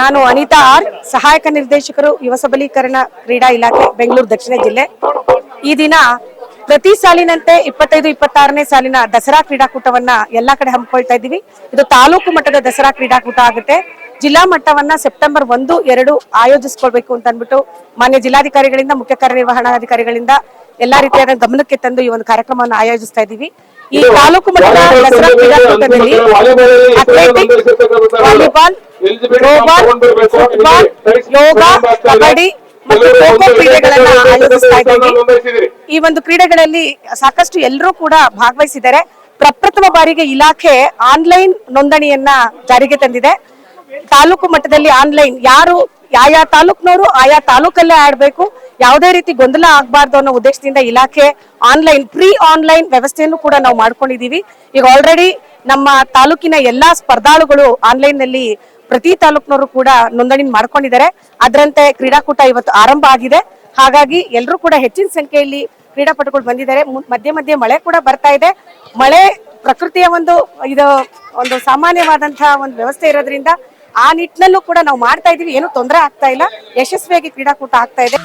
ನಾನು ಅನಿತಾ ಆರ್, ಸಹಾಯಕ ನಿರ್ದೇಶಕರು ಯುವ ಸಬಲೀಕರಣ ಕ್ರೀಡಾ ಇಲಾಖೆ, ಬೆಂಗಳೂರು ದಕ್ಷಿಣ ಜಿಲ್ಲೆ. ಈ ದಿನ ಪ್ರತಿ ಸಾಲಿನಂತೆ ಇಪ್ಪತ್ತೈದು, ಇಪ್ಪತ್ತಾರನೇ ಸಾಲಿನ ದಸರಾ ಕ್ರೀಡಾಕೂಟವನ್ನ ಎಲ್ಲಾ ಕಡೆ ಹಮ್ಮಿಕೊಳ್ತಾ ಇದ್ದೀವಿ. ಇದು ತಾಲೂಕು ಮಟ್ಟದ ದಸರಾ ಕ್ರೀಡಾಕೂಟ ಆಗುತ್ತೆ. ಜಿಲ್ಲಾ ಮಟ್ಟವನ್ನ ಸೆಪ್ಟೆಂಬರ್ ಒಂದು, ಎರಡು ಆಯೋಜಿಸ್ಕೊಳ್ಬೇಕು ಅಂತ ಅಂದ್ಬಿಟ್ಟು ಮಾನ್ಯ ಜಿಲ್ಲಾಧಿಕಾರಿಗಳಿಂದ, ಮುಖ್ಯ ಕಾರ್ಯನಿರ್ವಹಣಾಧಿಕಾರಿಗಳಿಂದ ಎಲ್ಲಾ ರೀತಿಯಾದ ಗಮನಕ್ಕೆ ತಂದು ಈ ಒಂದು ಕಾರ್ಯಕ್ರಮವನ್ನು ಆಯೋಜಿಸ್ತಾ ಇದ್ದೀವಿ. ಈ ತಾಲೂಕು ಮಟ್ಟದ ದಸರಾ ಕ್ರೀಡಾಕೂಟದಲ್ಲಿ athletics volleyball throwball football yoga kabaddi ಮತ್ತು ಖೋ ಖೋ ಕ್ರೀಡೆಗಳನ್ನ ಆಯೋಜಿಸ್ತಾ ಇದ್ದೀವಿ. ಈ ಒಂದು ಕ್ರೀಡೆಗಳಲ್ಲಿ ಸಾಕಷ್ಟು ಎಲ್ಲರೂ ಕೂಡ ಭಾಗವಹಿಸಿದ್ದಾರೆ. ಪ್ರಪ್ರಥಮ ಬಾರಿಗೆ ಇಲಾಖೆ ಆನ್ಲೈನ್ ನೋಂದಣಿಯನ್ನ ಜಾರಿಗೆ ತಂದಿದೆ. ತಾಲೂಕು ಮಟ್ಟದಲ್ಲಿ ಆನ್ಲೈನ್ ಯಾರು ಆಯಾ ತಾಲೂಕ್ನವರು ಆಯಾ ತಾಲೂಕಲ್ಲೇ ಆಡ್ಬೇಕು. ಯಾವುದೇ ರೀತಿ ಗೊಂದಲ ಆಗಬಾರ್ದು ಅನ್ನೋ ಉದ್ದೇಶದಿಂದ ಇಲಾಖೆ ಆನ್ಲೈನ್ ಪ್ರೀ ಆನ್ಲೈನ್ ವ್ಯವಸ್ಥೆಯನ್ನು ಕೂಡ ನಾವು ಮಾಡ್ಕೊಂಡಿದ್ದೀವಿ. ಈಗ ಆಲ್ರೆಡಿ ನಮ್ಮ ತಾಲೂಕಿನ ಎಲ್ಲಾ ಸ್ಪರ್ಧಾಳುಗಳು ಆನ್ಲೈನ್ನಲ್ಲಿ ಪ್ರತಿ ತಾಲೂಕಿನವರು ಕೂಡ ನೋಂದಣಿ ಮಾಡ್ಕೊಂಡಿದ್ದಾರೆ. ಅದರಂತೆ ಕ್ರೀಡಾಕೂಟ ಇವತ್ತು ಆರಂಭ ಆಗಿದೆ. ಹಾಗಾಗಿ ಎಲ್ಲರೂ ಕೂಡ ಹೆಚ್ಚಿನ ಸಂಖ್ಯೆಯಲ್ಲಿ ಕ್ರೀಡಾಪಟುಗಳು ಬಂದಿದ್ದಾರೆ. ಮಧ್ಯೆ ಮಧ್ಯೆ ಮಳೆ ಕೂಡ ಬರ್ತಾ ಇದೆ. ಮಳೆ ಪ್ರಕೃತಿಯ ಒಂದು, ಇದು ಒಂದು ಸಾಮಾನ್ಯವಾದಂತಹ ಒಂದು ವ್ಯವಸ್ಥೆ ಇರೋದ್ರಿಂದ ಆ ನಿಟ್ಟಿನಲ್ಲೂ ಕೂಡ ನಾವು ಮಾಡ್ತಾ ಇದೀವಿ ಏನು ತೊಂದರೆ ಆಗ್ತಾ ಇಲ್ಲ. ಯಶಸ್ವಿಯಾಗಿ ಕ್ರೀಡಾಕೂಟ ಆಗ್ತಾ ಇದೆ.